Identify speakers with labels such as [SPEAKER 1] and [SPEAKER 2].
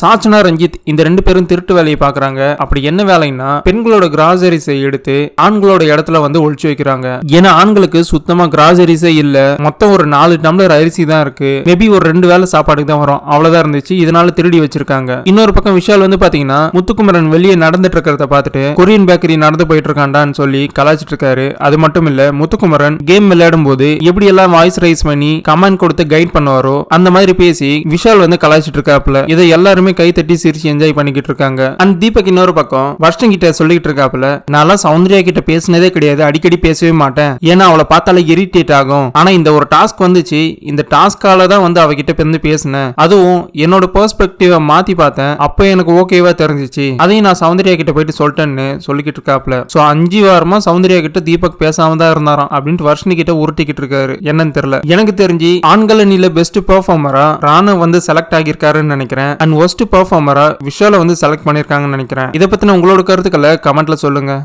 [SPEAKER 1] சாச்சனா ரஞ்சித் இந்த ரெண்டு பேரும் திருட்டு வேலையை பாக்குறாங்க அப்படி என்ன வேலைன்னா பெண்களோட கிராசரிஸை எடுத்து ஆண்களோட இடத்துல வந்து ஒழிச்சு வைக்கிறாங்க. ஏன்னா ஆண்களுக்கு சுத்தமா கிராசரிஸே இல்ல. மொத்தம் ஒரு நாலு டம்ளர் அரிசி தான் இருக்கு. மேபி ஒரு ரெண்டு வேளை சாப்பாடுக்கு தான் வரும். அவ்வளவுதான் இருந்துச்சு. இதனால திருடி வச்சிருக்காங்க. இன்னொரு பக்கம் விஷால் வந்து பாத்தீங்கன்னா முத்துக்குமரன் வெளியே நடந்துட்டு இருக்கிறத பார்த்துட்டு கொரியன் பேக்கரி நடந்து போயிட்டு இருக்காண்டான்னு சொல்லி கலாச்சிட்டு இருக்காரு. அது மட்டும் இல்ல முத்துக்குமரன் கேம் விளையாடும் போது எப்படி எல்லாம் வாய்ஸ் ரைஸ் பண்ணி கமெண்ட் கொடுத்து கைட் பண்ணுவாரோ அந்த மாதிரி பேசி விஷால் வந்து கலாச்சிட்டு இருக்காப்ல இதை எல்லாருமே கை தட்டி சிரிச்சு என்ஜாய் பண்ணிக்கிட்டு இருக்காங்க அண்ட் தீபக் இன்னொரு பக்கம் வருஷம் கிட்ட சொல்லிக்கிட்டு இருக்காப்புல நான்லாம் சௌந்தர்யா கிட்ட பேசினதே கிடையாது அடிக்கடி பேசவே மாட்டேன். ஏன்னா அவளை பார்த்தாலே இரிட்டேட் ஆகும். ஆனா இந்த ஒரு டாஸ்க் வந்துச்சு இந்த டாஸ்கால தான் வந்து அவகிட்ட வந்து பேசினேன். அதுவும் என்னோட பெர்ஸ்பெக்டிவ மாத்தி பார்த்தேன். அப்போ எனக்கு ஓகேவா தெரிஞ்சிச்சு. அதையும் நான் சௌந்தர்யா கிட்ட போயிட்டு சொல்லிட்டேன்னு சொல்லிக்கிட்டு இருக்காப்ல சோ அஞ்சு வாரமா சௌந்தர்யா கிட்ட தீபக் பேசாம தான் இருந்தாராம் அப்படின்ட்டு வர்ஷினி கிட்ட உருட்டிக்கிட்டு இருக்காரு. என்னன்னு தெரியல. எனக்கு தெரிஞ்சு ஆண்கள் அணியில பெஸ்ட் பெர்ஃபார்மரா ராணு வந்து செலக்ட் ஆகியிருக்காருன்னு நினைக்கிறேன். அண்ட் ஒஸ்ட் பெர்ஃபார்மரா விஷால வந்து செலக்ட் பண்ணிருக்காங்கன்னு நினைக்கிறேன். இதை பத்தின உங்களோட கருத்துக்களை கமெண்ட்ல சொல்லுங்க.